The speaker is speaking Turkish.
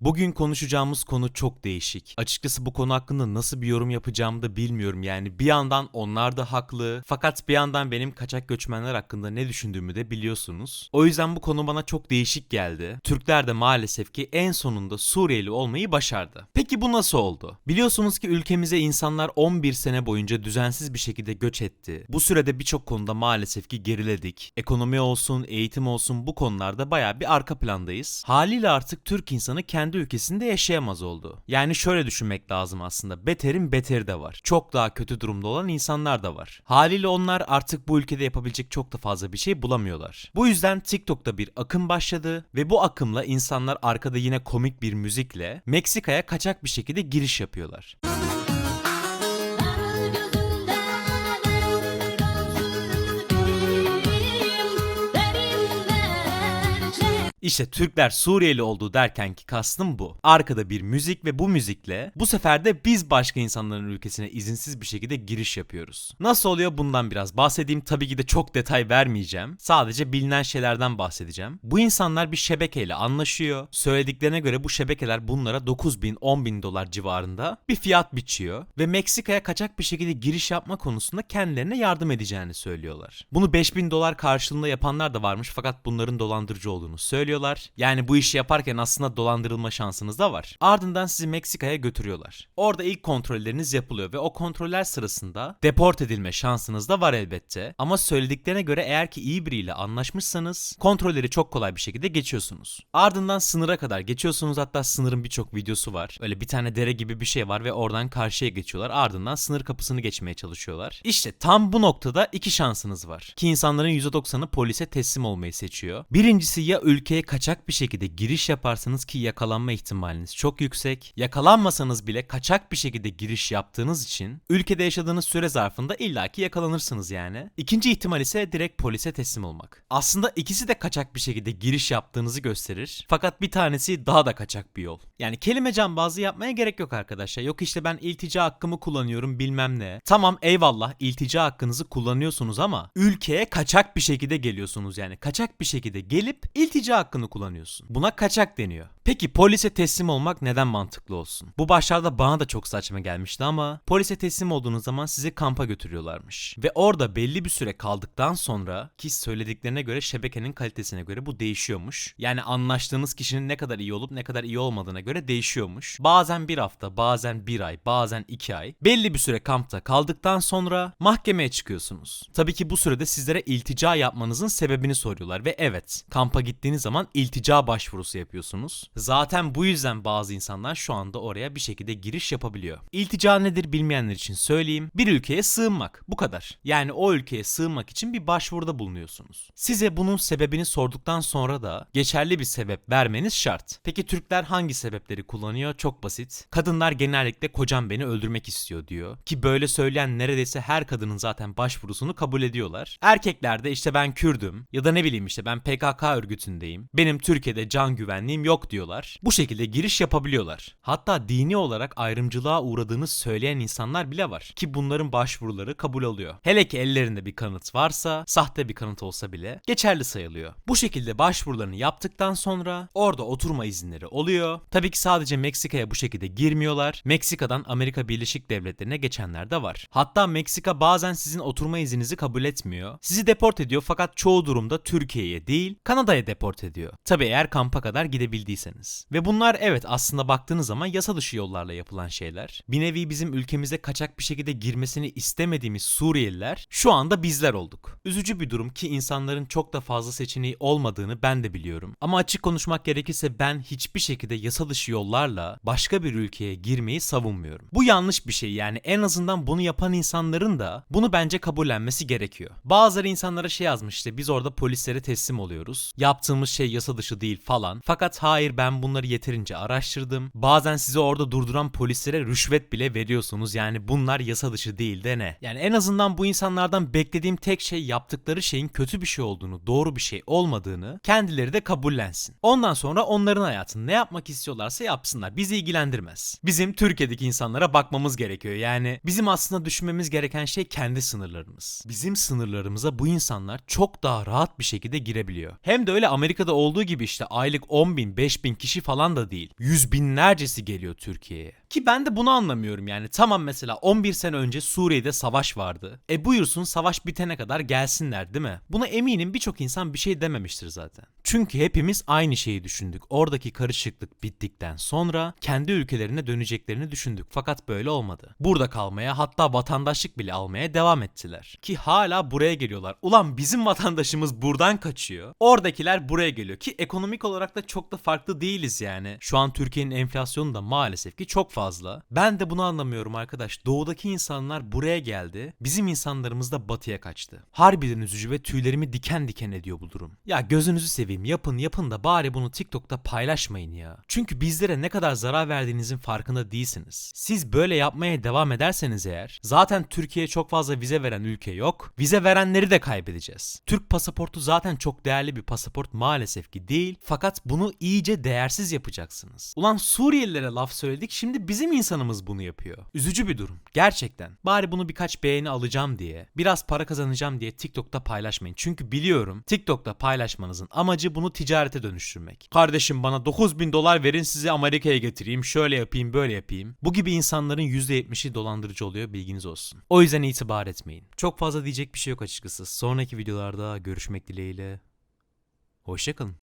Bugün konuşacağımız konu çok değişik. Açıkçası bu konu hakkında nasıl bir yorum yapacağımı da bilmiyorum yani. Bir yandan onlar da haklı fakat bir yandan benim kaçak göçmenler hakkında ne düşündüğümü de biliyorsunuz. O yüzden bu konu bana çok değişik geldi. Türkler de maalesef ki en sonunda Suriyeli olmayı başardı. Peki bu nasıl oldu? Biliyorsunuz ki ülkemize insanlar 11 sene boyunca düzensiz bir şekilde göç etti. Bu sürede birçok konuda maalesef ki geriledik. Ekonomi olsun, eğitim olsun bu konularda baya bir arka plandayız. Haliyle artık Türk insanı kendi ülkesinde yaşayamaz oldu. Yani şöyle düşünmek lazım aslında. Beterin beteri de var. Çok daha kötü durumda olan insanlar da var. Haliyle onlar artık bu ülkede yapabilecek çok da fazla bir şey bulamıyorlar. Bu yüzden TikTok'ta bir akım başladı ve bu akımla insanlar arkada yine komik bir müzikle Meksika'ya kaçak bir şekilde giriş yapıyorlar. İşte Türkler Suriyeli oldu derken ki kastım bu. Arkada bir müzik ve bu müzikle bu sefer de biz başka insanların ülkesine izinsiz bir şekilde giriş yapıyoruz. Nasıl oluyor bundan biraz bahsedeyim. Tabii ki de çok detay vermeyeceğim. Sadece bilinen şeylerden bahsedeceğim. Bu insanlar bir şebekeyle anlaşıyor. Söylediklerine göre bu şebekeler bunlara 9 bin 10 bin dolar civarında bir fiyat biçiyor. Ve Meksika'ya kaçak bir şekilde giriş yapma konusunda kendilerine yardım edeceğini söylüyorlar. Bunu 5 bin dolar karşılığında yapanlar da varmış fakat bunların dolandırıcı olduğunu söylüyorlar. Yani bu işi yaparken aslında dolandırılma şansınız da var. Ardından sizi Meksika'ya götürüyorlar. Orada ilk kontrolleriniz yapılıyor ve o kontroller sırasında deport edilme şansınız da var elbette. Ama söylediklerine göre eğer ki iyi biriyle anlaşmışsanız kontrolleri çok kolay bir şekilde geçiyorsunuz. Ardından sınıra kadar geçiyorsunuz hatta sınırın birçok videosu var. Öyle bir tane dere gibi bir şey var ve oradan karşıya geçiyorlar. Ardından sınır kapısını geçmeye çalışıyorlar. İşte tam bu noktada iki şansınız var. Ki insanların %90'ı polise teslim olmayı seçiyor. Birincisi ya ülkeye kaçak bir şekilde giriş yaparsanız ki yakalanma ihtimaliniz çok yüksek. Yakalanmasanız bile kaçak bir şekilde giriş yaptığınız için ülkede yaşadığınız süre zarfında illaki yakalanırsınız yani. İkinci ihtimal ise direkt polise teslim olmak. Aslında ikisi de kaçak bir şekilde giriş yaptığınızı gösterir. Fakat bir tanesi daha da kaçak bir yol. Yani kelime cambazlığı yapmaya gerek yok arkadaşlar. Yok işte ben iltica hakkımı kullanıyorum bilmem ne. Tamam eyvallah iltica hakkınızı kullanıyorsunuz ama ülkeye kaçak bir şekilde geliyorsunuz yani. Kaçak bir şekilde gelip iltica hakkını kullanıyorsun. Buna kaçak deniyor. Peki polise teslim olmak neden mantıklı olsun? Bu başlarda bana da çok saçma gelmişti ama polise teslim olduğunuz zaman sizi kampa götürüyorlarmış. Ve orada belli bir süre kaldıktan sonra ki söylediklerine göre şebekenin kalitesine göre bu değişiyormuş. Yani anlaştığınız kişinin ne kadar iyi olup ne kadar iyi olmadığına göre değişiyormuş. Bazen bir hafta, bazen bir ay, bazen iki ay. Belli bir süre kampta kaldıktan sonra mahkemeye çıkıyorsunuz. Tabii ki bu sürede sizlere iltica yapmanızın sebebini soruyorlar ve evet kampa gittiğiniz zaman iltica başvurusu yapıyorsunuz. Zaten bu yüzden bazı insanlar şu anda oraya bir şekilde giriş yapabiliyor. İltica nedir bilmeyenler için söyleyeyim. Bir ülkeye sığınmak. Bu kadar. Yani o ülkeye sığınmak için bir başvuruda bulunuyorsunuz. Size bunun sebebini sorduktan sonra da geçerli bir sebep vermeniz şart. Peki Türkler hangi sebepleri kullanıyor? Çok basit. Kadınlar genellikle kocam beni öldürmek istiyor diyor. Ki böyle söyleyen neredeyse her kadının zaten başvurusunu kabul ediyorlar. Erkekler de işte ben Kürdüm ya da ne bileyim işte ben PKK örgütündeyim. Benim Türkiye'de can güvenliğim yok diyorlar. Bu şekilde giriş yapabiliyorlar. Hatta dini olarak ayrımcılığa uğradığını söyleyen insanlar bile var. Ki bunların başvuruları kabul alıyor. Hele ki ellerinde bir kanıt varsa, sahte bir kanıt olsa bile geçerli sayılıyor. Bu şekilde başvurularını yaptıktan sonra orada oturma izinleri oluyor. Tabii ki sadece Meksika'ya bu şekilde girmiyorlar. Meksika'dan Amerika Birleşik Devletleri'ne geçenler de var. Hatta Meksika bazen sizin oturma izninizi kabul etmiyor. Sizi deport ediyor fakat çoğu durumda Türkiye'ye değil Kanada'ya deport ediyor. Tabii eğer kampa kadar gidebildiyseniz. Ve bunlar evet aslında baktığınız zaman yasa dışı yollarla yapılan şeyler. Bir nevi bizim ülkemize kaçak bir şekilde girmesini istemediğimiz Suriyeliler şu anda bizler olduk. Üzücü bir durum ki insanların çok da fazla seçeneği olmadığını ben de biliyorum. Ama açık konuşmak gerekirse ben hiçbir şekilde yasa dışı yollarla başka bir ülkeye girmeyi savunmuyorum. Bu yanlış bir şey yani en azından bunu yapan insanların da bunu bence kabullenmesi gerekiyor. Bazıları insanlara şey yazmış işte biz orada polislere teslim oluyoruz. Yaptığımız şey yasa dışı değil falan. Fakat hayır ben bunları yeterince araştırdım. Bazen sizi orada durduran polislere rüşvet bile veriyorsunuz. Yani bunlar yasa dışı değil de ne? Yani en azından bu insanlardan beklediğim tek şey yaptıkları şeyin kötü bir şey olduğunu, doğru bir şey olmadığını kendileri de kabullensin. Ondan sonra onların hayatını ne yapmak istiyorlarsa yapsınlar. Bizi ilgilendirmez. Bizim Türkiye'deki insanlara bakmamız gerekiyor. Yani bizim aslında düşünmemiz gereken şey kendi sınırlarımız. Bizim sınırlarımıza bu insanlar çok daha rahat bir şekilde girebiliyor. Hem de öyle Amerika'da olduğu gibi işte aylık 10 bin 5 bin kişi falan da değil. Yüz binlercesi geliyor Türkiye'ye. Ki ben de bunu anlamıyorum yani. Tamam mesela 11 sene önce Suriye'de savaş vardı. E buyursun savaş bitene kadar gelsinler değil mi? Buna eminim birçok insan bir şey dememiştir zaten. Çünkü hepimiz aynı şeyi düşündük. Oradaki karışıklık bittikten sonra kendi ülkelerine döneceklerini düşündük. Fakat böyle olmadı. Burada kalmaya hatta vatandaşlık bile almaya devam ettiler. Ki hala buraya geliyorlar. Ulan bizim vatandaşımız buradan kaçıyor. Oradakiler buraya geliyor. Ki ekonomik olarak da çok da farklı değiliz yani. Şu an Türkiye'nin enflasyonu da maalesef ki çok fazla. Ben de bunu anlamıyorum arkadaş. Doğudaki insanlar buraya geldi. Bizim insanlarımız da batıya kaçtı. Harbiden üzücü ve tüylerimi diken diken ediyor bu durum. Ya gözünüzü seveyim yapın yapın da bari bunu TikTok'ta paylaşmayın ya. Çünkü bizlere ne kadar zarar verdiğinizin farkında değilsiniz. Siz böyle yapmaya devam ederseniz eğer zaten Türkiye'ye çok fazla vize veren ülke yok. Vize verenleri de kaybedeceğiz. Türk pasaportu zaten çok değerli bir pasaport maalesef ki değil. Fakat bunu iyice değersiz yapacaksınız. Ulan Suriyelilere laf söyledik şimdi bizim insanımız bunu yapıyor. Üzücü bir durum. Gerçekten. Bari bunu birkaç beğeni alacağım diye, biraz para kazanacağım diye TikTok'ta paylaşmayın. Çünkü biliyorum TikTok'ta paylaşmanızın amacı bunu ticarete dönüştürmek. Kardeşim bana 9000 dolar verin sizi Amerika'ya getireyim, şöyle yapayım, böyle yapayım. Bu gibi insanların %70'i dolandırıcı oluyor bilginiz olsun. O yüzden itibar etmeyin. Çok fazla diyecek bir şey yok açıkçası. Sonraki videolarda görüşmek dileğiyle. Hoşçakalın.